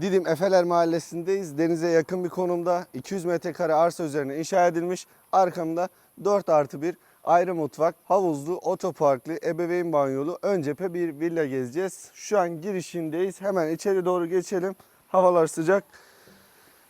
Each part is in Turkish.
Didim Efeler Mahallesi'ndeyiz. Denize yakın bir konumda 200 metrekare arsa üzerine inşa edilmiş. Arkamda 4 artı 1 ayrı mutfak, havuzlu, otoparklı, ebeveyn banyolu ön cephe bir villa gezeceğiz. Şu an girişindeyiz. Hemen içeri doğru geçelim. Havalar sıcak.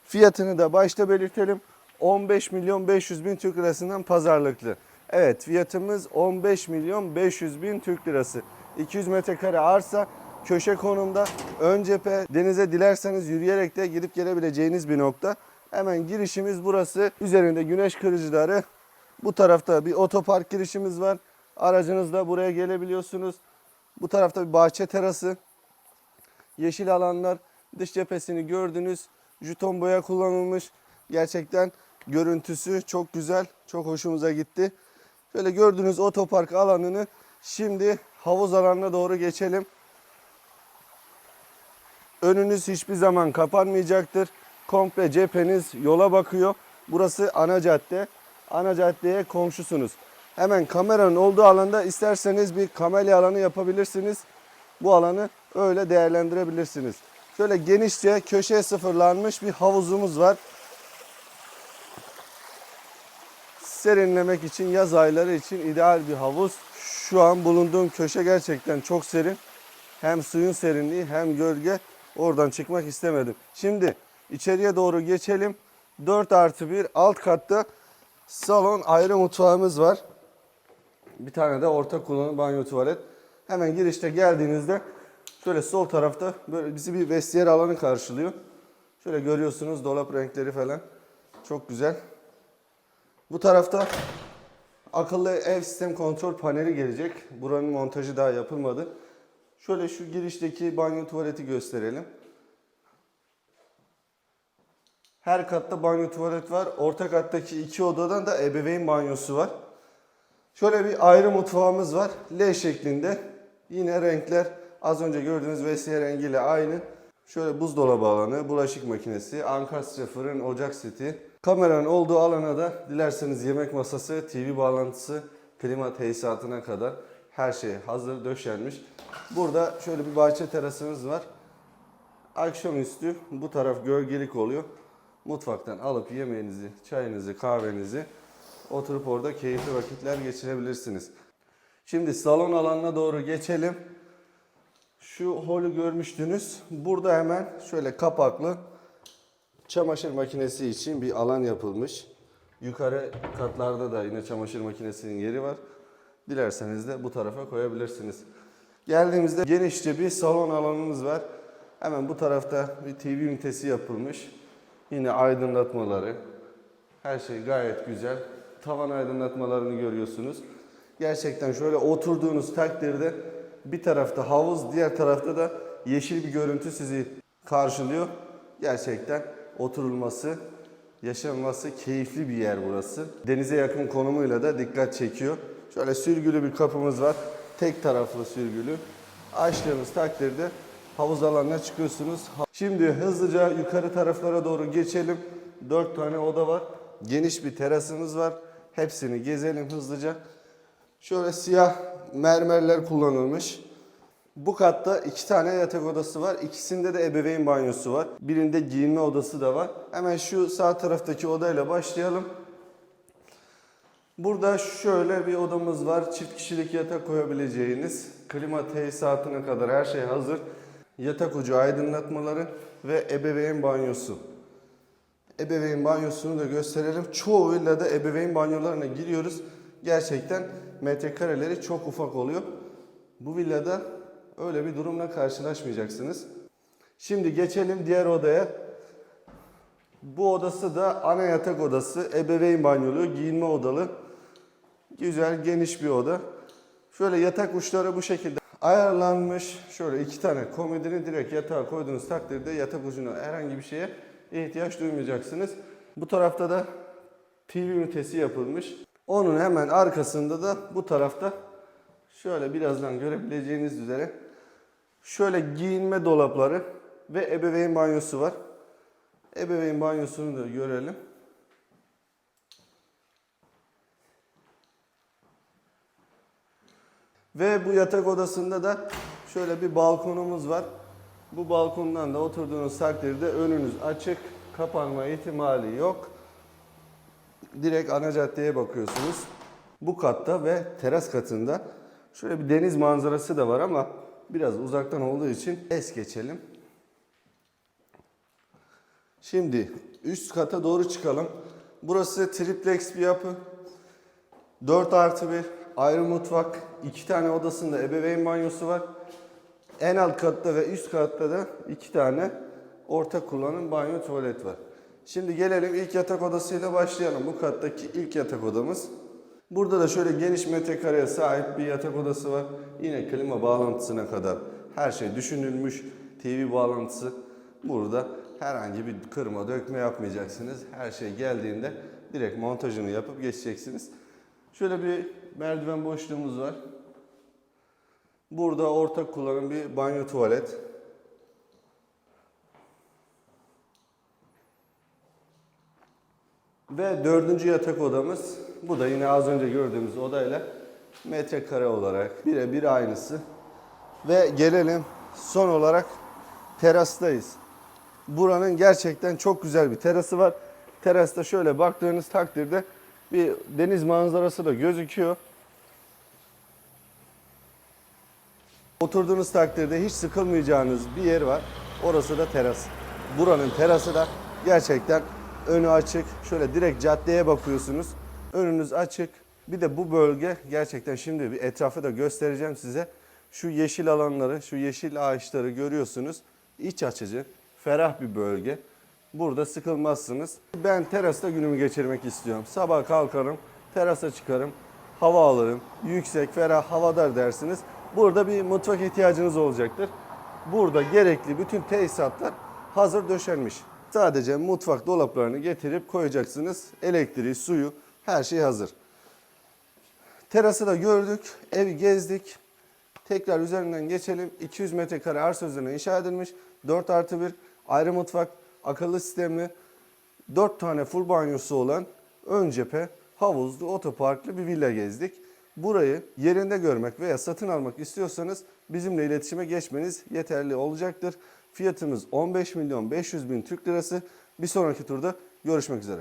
Fiyatını da başta belirtelim. 15 milyon 500 bin Türk lirasından pazarlıklı. Evet fiyatımız 15 milyon 500 bin Türk lirası. 200 metrekare arsa köşe konumda ön cephe denize dilerseniz yürüyerek de gidip gelebileceğiniz bir nokta. Hemen girişimiz burası. Üzerinde güneş kırıcıları. Bu tarafta bir otopark girişimiz var. Aracınızla buraya gelebiliyorsunuz. Bu tarafta bir bahçe terası. Yeşil alanlar, dış cephesini gördünüz. Juton boya kullanılmış. Gerçekten görüntüsü çok güzel, çok hoşumuza gitti. Şöyle gördüğünüz otopark alanını şimdi havuz alanına doğru geçelim. Önünüz hiçbir zaman kapanmayacaktır. Komple cepheniz yola bakıyor. Burası ana cadde. Ana caddeye komşusunuz. Hemen kameranın olduğu alanda isterseniz bir kamelya alanı yapabilirsiniz. Bu alanı öyle değerlendirebilirsiniz. Şöyle genişçe köşeye sıfırlanmış bir havuzumuz var. Serinlemek için yaz ayları için ideal bir havuz. Şu an bulunduğum köşe gerçekten çok serin. Hem suyun serinliği hem gölge. Oradan çıkmak istemedim. Şimdi içeriye doğru geçelim. 4 artı 1 alt katta salon ayrı mutfağımız var. Bir tane de orta kullanım banyo tuvalet. Hemen girişte geldiğinizde şöyle sol tarafta böyle bizi bir vestiyer alanı karşılıyor. Şöyle görüyorsunuz dolap renkleri falan. Çok güzel. Bu tarafta akıllı ev sistem kontrol paneli gelecek. Buranın montajı daha yapılmadı. Şöyle şu girişteki banyo tuvaleti gösterelim. Her katta banyo tuvalet var. Orta kattaki iki odadan da ebeveyn banyosu var. Şöyle bir ayrı mutfağımız var. L şeklinde. Yine renkler az önce gördüğünüz vesiye rengiyle aynı. Şöyle buzdolabı alanı, bulaşık makinesi, ankastre fırın, ocak seti. Kameranın olduğu alana da dilerseniz yemek masası, TV bağlantısı, klima tesisatına kadar her şey hazır döşenmiş. Burada şöyle bir bahçe terasımız var. Akşamüstü bu taraf gölgelik oluyor. Mutfaktan alıp yemeğinizi, çayınızı, kahvenizi oturup orada keyifli vakitler geçirebilirsiniz. Şimdi salon alanına doğru geçelim. Şu holü görmüştünüz. Burada hemen şöyle kapaklı çamaşır makinesi için bir alan yapılmış. Yukarı katlarda da yine çamaşır makinesinin yeri var. Dilerseniz de bu tarafa koyabilirsiniz. Geldiğimizde genişçe bir salon alanımız var. Hemen bu tarafta bir TV ünitesi yapılmış. Yine aydınlatmaları. Her şey gayet güzel. Tavan aydınlatmalarını görüyorsunuz. Gerçekten şöyle oturduğunuz takdirde bir tarafta havuz, diğer tarafta da yeşil bir görüntü sizi karşılıyor. Gerçekten oturulması, yaşanması keyifli bir yer burası. Denize yakın konumuyla da dikkat çekiyor. Şöyle sürgülü bir kapımız var. Tek taraflı sürgülü. Açtığınız takdirde havuz alanına çıkıyorsunuz. Şimdi hızlıca yukarı taraflara doğru geçelim. 4 tane oda var. Geniş bir terasımız var. Hepsini gezelim hızlıca. Şöyle siyah mermerler kullanılmış. Bu katta iki tane yatak odası var. İkisinde de ebeveyn banyosu var. Birinde giyinme odası da var. Hemen şu sağ taraftaki odayla başlayalım. Burada şöyle bir odamız var. Çift kişilik yatak koyabileceğiniz. Klima tesisatına kadar her şey hazır. Yatak ucu aydınlatmaları ve ebeveyn banyosu. Ebeveyn banyosunu da gösterelim. Çoğu villada ebeveyn banyolarına giriyoruz. Gerçekten metrekareleri çok ufak oluyor. Bu villada öyle bir durumla karşılaşmayacaksınız. Şimdi geçelim diğer odaya. Bu odası da ana yatak odası. Ebeveyn banyolu, giyinme odalı. Güzel, geniş bir oda. Şöyle yatak uçları bu şekilde ayarlanmış. Şöyle iki tane komodini direkt yatağa koyduğunuz takdirde yatak ucuna herhangi bir şeye ihtiyaç duymayacaksınız. Bu tarafta da TV ünitesi yapılmış. Onun hemen arkasında da bu tarafta şöyle birazdan görebileceğiniz üzere şöyle giyinme dolapları ve ebeveyn banyosu var. Ebeveyn banyosunu da görelim. Ve bu yatak odasında da şöyle bir balkonumuz var. Bu balkondan da oturduğunuz takdirde önünüz açık, kapanma ihtimali yok. Direkt ana caddeye bakıyorsunuz. Bu katta ve teras katında şöyle bir deniz manzarası da var ama biraz uzaktan olduğu için es geçelim. Şimdi üst kata doğru çıkalım. Burası triplex bir yapı. 4 artı 1 ayrı mutfak. 2 tane odasında ebeveyn banyosu var. En alt katta ve üst katta da 2 tane ortak kullanım banyo tuvalet var. Şimdi gelelim ilk yatak odasıyla başlayalım. Bu kattaki ilk yatak odamız. Burada da şöyle geniş metrekareye sahip bir yatak odası var. Yine klima bağlantısına kadar her şey düşünülmüş. TV bağlantısı burada. Herhangi bir kırma dökme yapmayacaksınız. Her şey geldiğinde direkt montajını yapıp geçeceksiniz. Şöyle bir merdiven boşluğumuz var. Burada ortak kullanım bir banyo tuvalet. Ve dördüncü yatak odamız. Bu da yine az önce gördüğümüz odayla metrekare olarak birebir aynısı. Ve gelelim son olarak terastayız. Buranın gerçekten çok güzel bir terası var. Terasta şöyle baktığınız takdirde bir deniz manzarası da gözüküyor. Oturduğunuz takdirde hiç sıkılmayacağınız bir yer var. Orası da teras. Buranın terası da gerçekten önü açık. Şöyle direkt caddeye bakıyorsunuz. Önünüz açık. Bir de bu bölge gerçekten şimdi bir etrafı da göstereceğim size. Şu yeşil alanları, şu yeşil ağaçları görüyorsunuz. İç açıcı, ferah bir bölge. Burada sıkılmazsınız. Ben terasta günümü geçirmek istiyorum. Sabah kalkarım, terasa çıkarım, hava alırım. Yüksek, ferah, havadar dersiniz. Burada bir mutfak ihtiyacınız olacaktır. Burada gerekli bütün tesisatlar hazır döşenmiş. Sadece mutfak dolaplarını getirip koyacaksınız. Elektriği, suyu, her şey hazır. Terası da gördük, evi gezdik. Tekrar üzerinden geçelim. 200 metrekare arsa üzerine inşa edilmiş. 4 artı 1 ayrı mutfak, akıllı sistemli, 4 tane full banyosu olan ön cephe, havuzlu, otoparklı bir villa gezdik. Burayı yerinde görmek veya satın almak istiyorsanız bizimle iletişime geçmeniz yeterli olacaktır. Fiyatımız 15 milyon 500 bin Türk lirası. Bir sonraki turda görüşmek üzere.